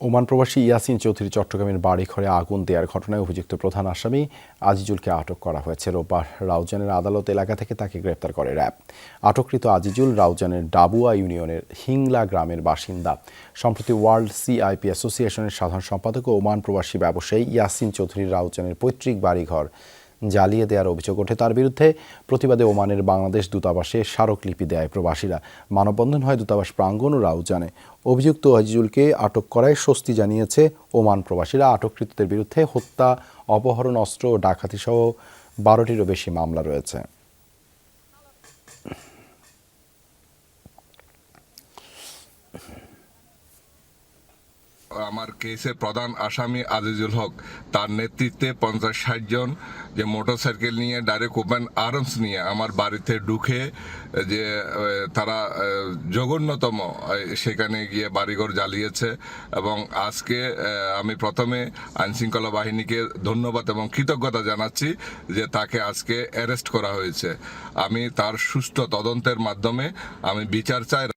Oman প্রবাসী ইয়াসিন চৌধুরী চট্টগ্রামের বাড়ি ঘরে আগুন দেওয়ার ঘটনায় অভিযুক্ত প্রধান আসামি আজিজুলকে আটক করা হয়েছে। রোববার রাউজানের আদালত এলাকা থেকে তাকে গ্রেপ্তার করে র্যাব। আটককৃত আজিজুল রাউজানের ডাবুয়া ইউনিয়নের হিংলা গ্রামের বাসিন্দা। সম্প্রতি ওয়ার্ল্ড সিআইপি অ্যাসোসিয়েশনের সাধারণ সম্পাদক ও ওমান প্রবাসী ব্যবসায়ী ইয়াসিন চৌধুরী রাউজানের পৈতৃক বাড়িঘর জ্বালিয়ে দেওয়ার অভিযোগ ওঠে। তার বিরুদ্ধে প্রতিবাদে ওমানের বাংলাদেশ দূতাবাসে স্মারকলিপি দেয় প্রবাসীরা। মানববন্ধন হয় দূতাবাস প্রাঙ্গণ ও রাউজানে। অভিযুক্ত আজিজুলকে আটক করায় স্বস্তি জানিয়েছে ওমান প্রবাসীরা। আটককৃতদের বিরুদ্ধে হত্যা, অপহরণ, অস্ত্র ও ডাকাতিসহ বারোটিরও বেশি মামলা রয়েছে। আমার কেসের প্রধান আসামি আজিজুল হক। তার নেতৃত্বে পঞ্চাশ ষাট জন যে মোটরসাইকেল নিয়ে ডাইরেক্ট ওপেন আর্মস নিয়ে আমার বাড়িতে ঢুকে যে তারা জঘন্যতম সেখানে গিয়ে বাড়িঘর জ্বালিয়েছে এবং আজকে আমি প্রথমে আইনশৃঙ্খলা বাহিনীকে ধন্যবাদ এবং কৃতজ্ঞতা জানাচ্ছি যে তাকে আজকে অ্যারেস্ট করা হয়েছে। আমি তার সুষ্ঠু তদন্তের মাধ্যমে আমি বিচার চাই।